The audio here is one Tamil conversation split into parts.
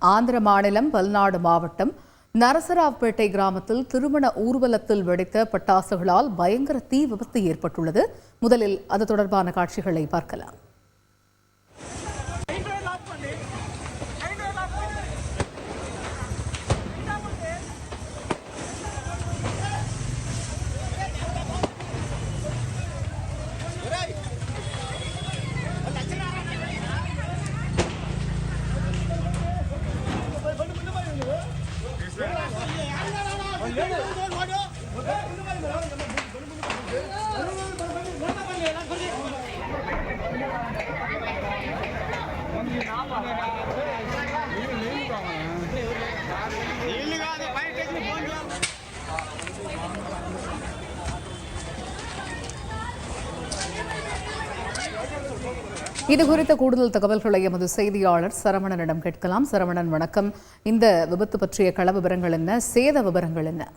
ஆந்திர மாநிலம் பல்நாடு மாவட்டம் நரசராவ்பேட்டை கிராமத்தில் திருமண ஊர்வலத்தில் வெடித்த பட்டாசுகளால் பயங்கர தீ விபத்து ஏற்பட்டுள்ளது. முதலில் அது தொடர்பான காட்சிகளை பார்க்கலாம். நாற்பது இது குறித்த கூடுதல் தகவல்களை எமது செய்தியாளர் சரவணனிடம் கேட்கலாம். சரவணன் வணக்கம். இந்த விபத்து பற்றிய கள விவரங்கள் என்ன? சேத விவரங்கள் என்ன?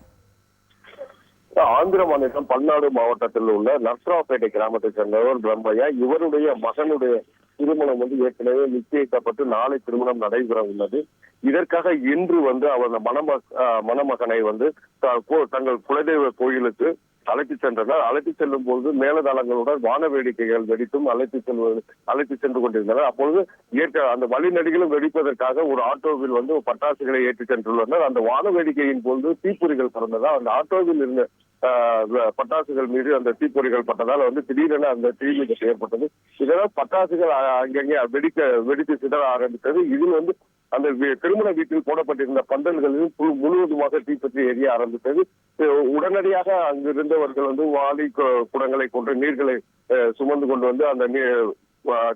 ஆந்திர மாநிலம் பல்நாடு மாவட்டத்தில் உள்ள நர்சராப்பேட்டை கிராமத்தை சேர்ந்தவர் பிரம்மையா இவருடைய மகனுடைய திருமணம் வந்து ஏற்கனவே நிச்சயிக்கப்பட்டு நாளை திருமணம் நடைபெற உள்ளது. இதற்காக இன்று வந்து அவர் மணம ஆஹ் மணமகனை வந்து த- கோ- தங்கள் குலதெய்வ கோயிலுக்கு அழைத்து சென்றனர். அழைத்து செல்லும் போது மேலதளங்களுடன் வான வேடிக்கைகள் வெடித்தும் அழைத்து செல்வது அழைத்து சென்று கொண்டிருந்தனர். அப்பொழுது இயற்கை அந்த வழிநடிகளும் வெடிப்பதற்காக ஒரு ஆட்டோவில் வந்து பட்டாசுகளை ஏற்றி சென்றுள்ளனர். அந்த வான வேடிக்கையின் போது தீப்பொறிகள் பறந்ததால் அந்த ஆட்டோவில் இருந்த ஆஹ், பட்டாசுகள் மீது அந்த தீப்பொறிகள் பட்டதால் வந்து திடீரென அந்த தீ விபத்து ஏற்பட்டது. இதனால் பட்டாசுகள் அங்கங்கே வெடிக்க வெடித்து சிதற ஆரம்பித்தது. இதில் வந்து அந்த திருமண வீட்டில் போடப்பட்டிருந்த பந்தல்களில் முழுவதுமாக தீப்பற்றி எரிய ஆரம்பித்தது. உடனடியாக அங்கிருந்தவர்கள் வந்து வாலி குடங்களை கொண்டு நீர்களை சுமந்து கொண்டு வந்து அந்த நீ-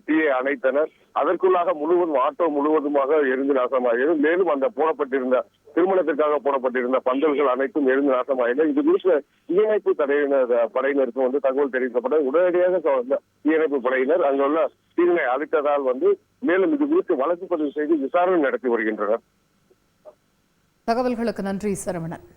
தீயை அணைத்தனர். அதற்குள்ளாக முழுவதும் ஆட்டோ முழுவதுமாக எரிந்து நாசமாகியது. மேலும் அந்த போடப்பட்டிருந்த திருமணத்திற்காக போடப்பட்டிருந்த பந்தல்கள் அனைத்தும் எரிந்து நாசமாயின. இது குறித்து தீயணைப்பு தடையினர் படையினருக்கு வந்து தகவல் தெரிவிக்கப்பட உடனடியாக தீயணைப்பு படையினர் அங்குள்ள தீயினை அளித்ததால் வந்து மேலும் இது குறித்து வழக்கு பதிவு செய்து விசாரணை நடத்தி வருகின்றனர். தகவல்களுக்கு நன்றி சரவணன்.